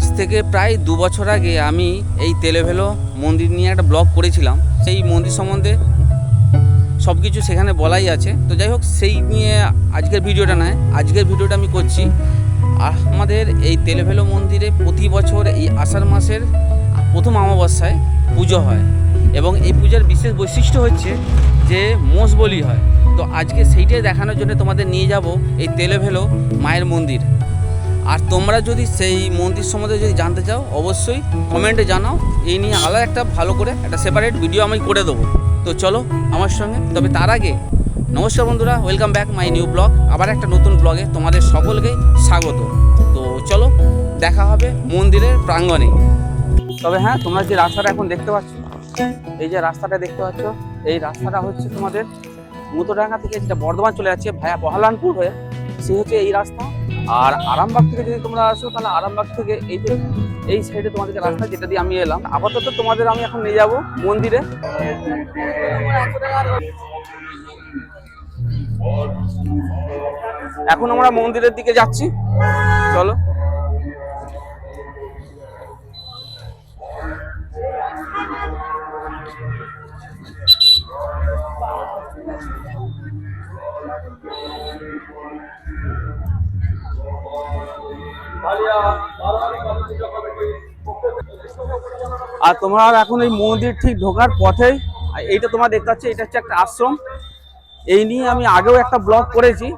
আজ থেকে প্রায় দু বছর আগে আমি এই তেলেভেলো মন্দির নিয়ে একটা ব্লগ করেছিলাম। সেই মন্দির সম্বন্ধে সব কিছু সেখানে বলাই আছে। তো যাই হোক, সেই নিয়ে আজকের ভিডিওটা নয়, আজকের ভিডিওটা আমি করছি। আমাদের এই তেলেভেলো মন্দিরে প্রতি বছর এই আষাঢ় মাসের প্রথম অমাবস্যায় পুজো হয় এবং এই পূজার বিশেষ বৈশিষ্ট্য হচ্ছে যে মোষ বলি হয়। তো আজকে সেইটাই দেখানোর জন্য তোমাদের নিয়ে যাব এই তেলেভেলো মায়ের মন্দির। আর তোমরা যদি সেই মন্দির সম্বন্ধে যদি জানতে চাও, অবশ্যই কমেন্টে জানাও। এই নিয়ে আলাদা একটা ভালো করে একটা সেপারেট ভিডিও আমি করে দেবো। তো চলো আমার সঙ্গে। তবে তার আগে, নমস্কার বন্ধুরা welcome back my new blog আবার একটা নতুন ব্লগে তোমাদের সকলকেই স্বাগত। তো চলো, দেখা হবে মন্দিরের প্রাঙ্গণে। তবে হ্যাঁ তোমরা যে রাস্তাটা এখন দেখতে পাচ্ছ, এই যে রাস্তাটা দেখতে পাচ্ছ, এই রাস্তাটা হচ্ছে তোমাদের মুতোডাঙ্গা থেকে যেটা বর্ধমান চলে যাচ্ছে, ভায়া বহালানপুর হয়ে সে হচ্ছে এই রাস্তা। আর আরামবাগ থেকে যদি তোমরা আসো, তাহলে আরামবাগ থেকে এই যে, এই সাইডে তোমাদেরকে রাস্তা, যেটা দিয়ে আমি এলাম, আপাতত তোমাদের আমি এখন নিয়ে যাব মন্দিরে। এখন আমরা মন্দিরের দিকে যাচ্ছি। চলো। আর তোমরা এখন এই মন্দির ঠিক ঢোকার পথেই এইটা তোমরা দেখতে পাচ্ছ, এটা হচ্ছে একটা আশ্রম। এই নিয়ে আমি আগেও একটা ব্লগ করেছি।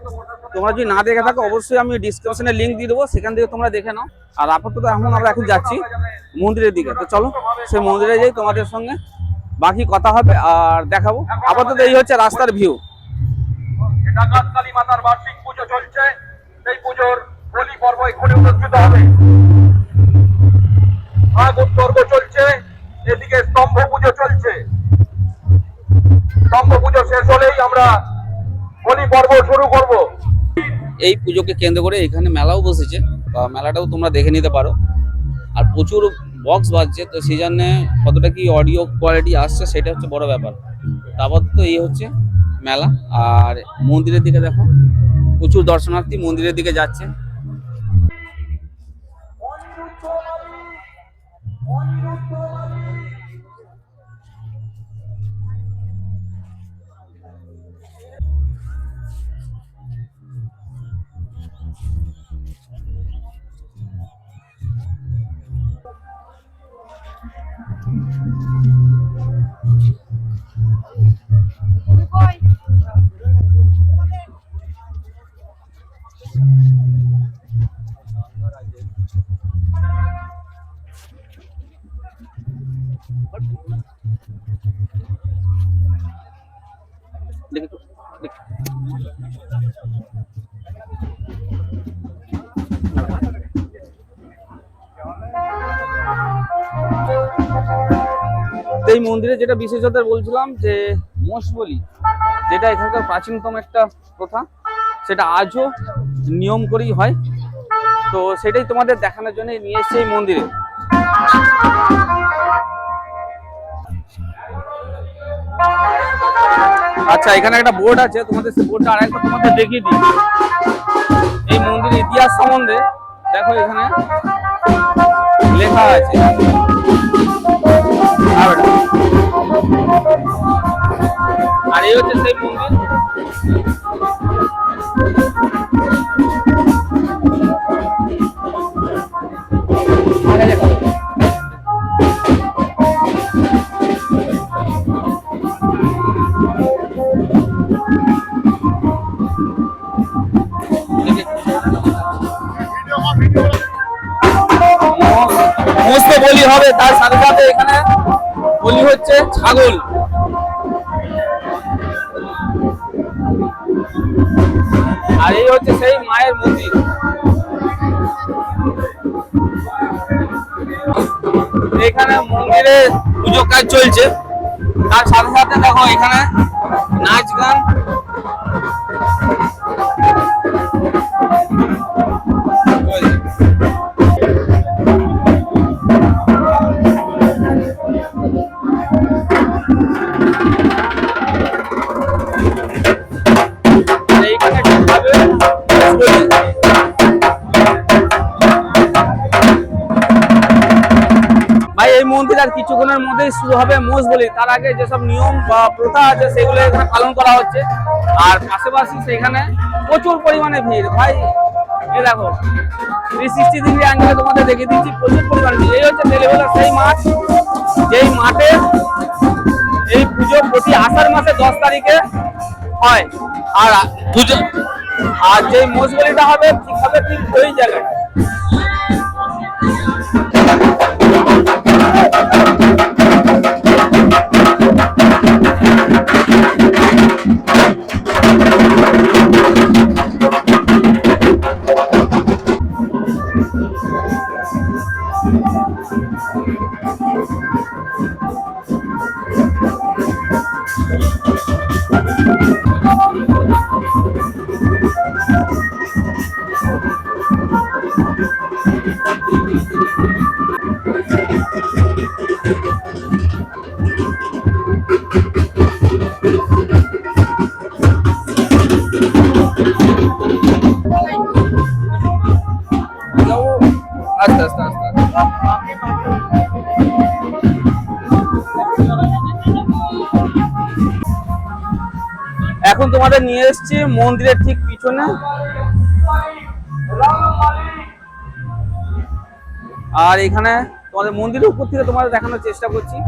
তোমরা যদি না দেখে থাকো, অবশ্যই আমি ডিসক্রিপশনে লিঙ্ক দিয়ে দেবো, সেখান থেকে তোমরা দেখে নাও। আর আপাতত এখন আমরা এখন যাচ্ছি মন্দিরের দিকে। তো চলো সে মন্দিরে যাই তোমাদের সঙ্গে। বাকি কথা হবে, আর দেখাবো। আপাতত এই হচ্ছে রাস্তার ভিউ এটা মাতার বার্ষিক পুজো চলছে। সেই পুজোর বলি পর্ব এক্ষুনি অনুষ্ঠিত হবে। ভাগ উৎসর্গ চলছে, এদিকে স্তম্ভ পুজো চলছে। স্তম্ভ পুজো শেষ হলেই আমরা বলি পর্ব শুরু করব। এই পুজোকে কেন্দ্র করে এখানে মেলাও বসেছে মেলাটাও তোমরা দেখে নিতে পারো। আর প্রচুর বক্স বাজছে, তো সেই জন্যে কতটা কি অডিও কোয়ালিটি আসছে সেটা হচ্ছে বড় ব্যাপার। তারপর তো এই হচ্ছে মেলা, আর মন্দিরের দিকে দেখো, প্রচুর দর্শনার্থী মন্দিরের দিকে যাচ্ছে। দেখি দেখি। এই মন্দিরে যেটা বিশেষত বলছিলাম যে মোষ বলি, যেটা এখানকার প্রাচীনতম একটা প্রথা, সেটা আজও নিয়ম করেই হয়। তো সেটাই তোমাদের দেখানোর জন্য নিয়ে এসেছি এই মন্দিরে। আচ্ছা এখানে একটা বোর্ড আছে, তোমাদের সেই বোর্ডটা আরেকটা তোমাদের দেখিয়ে দিই। এই মন্দিরের ইতিহাস সম্বন্ধে দেখো এখানে লেখা আছে। আর এই হচ্ছে সেই মন্দির দেখা যাক। মোষ তো বলি হবে তার সাথে হচ্ছে ছাগল। আর এই হচ্ছে সেই মায়ের মন্দির। এখানে মন্দিরে পুজো কাজ চলছে। তার সাথে সাথে দেখো এখানে আর কিছুক্ষণের মধ্যেই শুরু হবে মোষ বলি। তার আগে যেসব নিয়ম বা প্রথা আছে সেগুলো এখানে পালন করা হচ্ছে। আর পাশাপাশি সেখানে প্রচুর পরিমাণে ভিড়। ভাই এ দেখো থ্রি সিক্সটি ডিগ্রি অ্যাঙ্গেলে তোমাদের দেখে দিচ্ছি প্রচুর পরিমাণে ভিড়। এই হচ্ছে তেলেবেলা সেই মাঠ। যেই মাঠে এই পুজো প্রতি আষাঢ় মাসে দশ তারিখে হয়। আর পুজো আর যে মোষ বলিটা হবে ঠিক হবে ঠিক ওই জায়গায়। যাব আস্তে এখন তোমাদের নিয়ে এসেছি মন্দিরের ঠিক পিছনে। আর এখানে তোমাদের মন্দিরের উপর থেকে তোমাদের দেখানোর চেষ্টা করছি।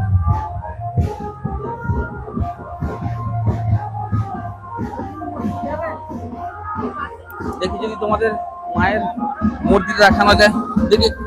দেখি যদি তোমাদের মায়ের মূর্তিটা দেখানো যায়। দেখি একটু।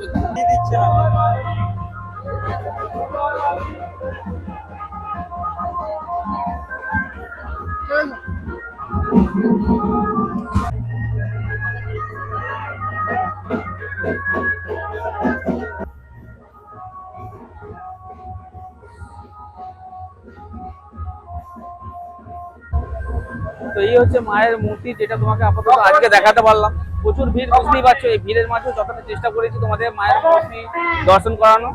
তো এই হচ্ছে মায়ের মূর্তি যেটা তোমাকে আপাতত আজকে দেখাতে পারলাম। প্রচুর ভিড়, বুঝতেই পারছ, এই ভিড়ের মাঝে যতটা চেষ্টা করেছি তোমাদের মায়ের মূর্তি দর্শন করানো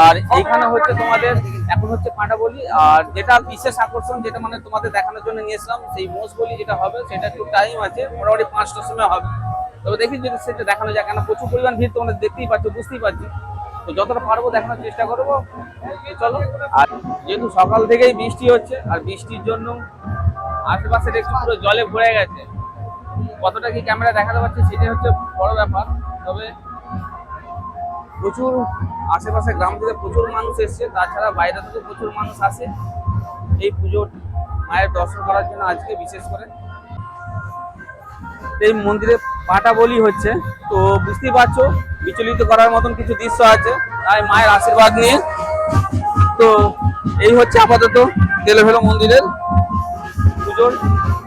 আর এইখানে হচ্ছে তোমাদের, এখন হচ্ছে পাঁটা বলি, আর যেটা বিশেষ আকর্ষণ, যেটা মানে তোমাদের দেখানোর জন্য নিয়েছিলাম সেই মোষ বলি যেটা হবে, সেটা একটু টাইম আছে, মোটামুটি পাঁচটার সময় হবে। তবে দেখি যদি সেটা দেখানো যায় কেন প্রচুর পরিমাণ ভিড় তোমরা দেখতেই পাচ্ছ, বুঝতেই পারছি। তো যতটা পারব দেখানোর চেষ্টা করব। চলো, আর যেহেতু সকাল থেকেই বৃষ্টি হচ্ছে, আর বৃষ্টির জন্য আশেপাশের একটু পুরো জলে ভরে গেছে। কতটা কি ক্যামেরা দেখাতে পারছি সেটাই হচ্ছে বড় ব্যাপার। তবে প্রচুর আশেপাশে গ্রাম থেকে প্রচুর মানুষ এসছে, তাছাড়া বাইরে থেকে প্রচুর মানুষ আসে। এই পুজোর মায়ের দর্শন করার জন্য আজকে বিশেষ করে। এই মন্দিরে পাটা বলি হচ্ছে, তো বুঝতেই পারছ, বিচলিত করার মতন কিছু দৃশ্য আছে, তাই মায়ের আশীর্বাদ নিয়ে। তো এই হচ্ছে আপাতত তেলেভেলো মন্দিরের পুজোর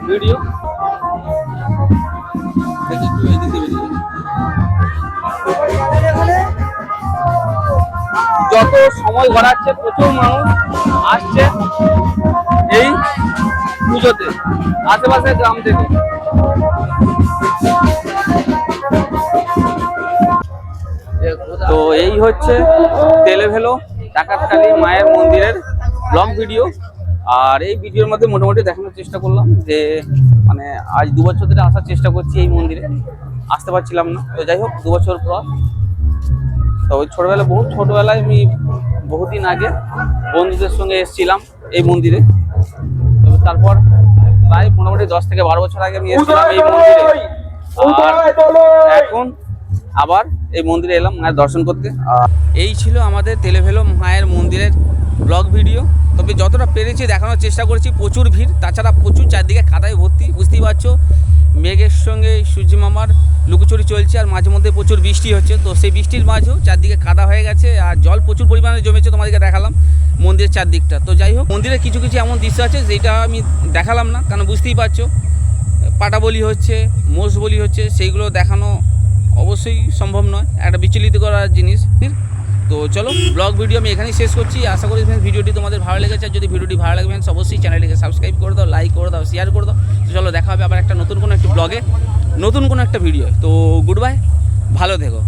ভিডিও। যত সময় গড়াচ্ছে প্রচুর মানুষ আসছে এই পুজোতে, আশেপাশের গ্রাম থেকে তো এই হচ্ছে তেলেভেলো ডাকাতকালী মায়ের মন্দিরের ব্লগ ভিডিও আর এই ভিডিওর মধ্যে মোটামুটি দেখানোর চেষ্টা করলাম যে মানে আজ দু বছর ধরে আসার চেষ্টা করছি এই মন্দিরে। আসতে পারছিলাম না। তো যাই হোক দু বছর পর। তো ওই ছোটবেলায় বহু ছোটোবেলায় আমি বহুদিন আগে বন্ধুদের সঙ্গে এসেছিলাম এই মন্দিরে। তবে তারপর প্রায় মোটামুটি দশ থেকে বারো বছর আগে আমি এসেছিলাম এই মন্দিরে। আর এখন আবার এই মন্দিরে এলাম মায়ের দর্শন করতে। এই ছিল আমাদের তেলেভেলো মায়ের মন্দিরের ব্লগ ভিডিও। তবে যতটা পেরেছি দেখানোর চেষ্টা করেছি, প্রচুর ভিড়। তাছাড়া প্রচুর চারদিকে কাদায় ভর্তি, বুঝতেই পারছ। মেঘের সঙ্গে মামার লুকোচুরি চলছে আর মাঝে মধ্যে প্রচুর বৃষ্টি হচ্ছে। তো সেই বৃষ্টির মাঝেও চারদিকে কাদা হয়ে গেছে আর জল প্রচুর পরিমাণে জমেছে তোমাদেরকে দেখালাম মন্দিরের চারদিকটা। তো যাই হোক, মন্দিরে কিছু কিছু এমন দৃশ্য আছে যেটা আমি দেখালাম না, কারণ বুঝতেই পারছ, পাটা বলি হচ্ছে, মোষ বলি হচ্ছে, সেইগুলো দেখানো অবশ্যই সম্ভব নয়। একটা বিচলিত করার জিনিস। তো চলো ব্লগ ভিডিও আমি এখানেই শেষ করছি। আশা করি ফ্রেন্ডস ভিডিওটি তোমাদের ভালো লেগেছে। আর যদি ভিডিওটি ভালো লাগবে ফ্রেন্ডস অবশ্যই চ্যানেলটিকে সাবস্ক্রাইব করে দাও লাইক করে দাও শেয়ার করে দাও। তো চলো, দেখা হবে আবার একটা নতুন কোনো একটি ব্লগে নতুন কোনো একটা ভিডিও তো গুড বাই ভালো থেকো।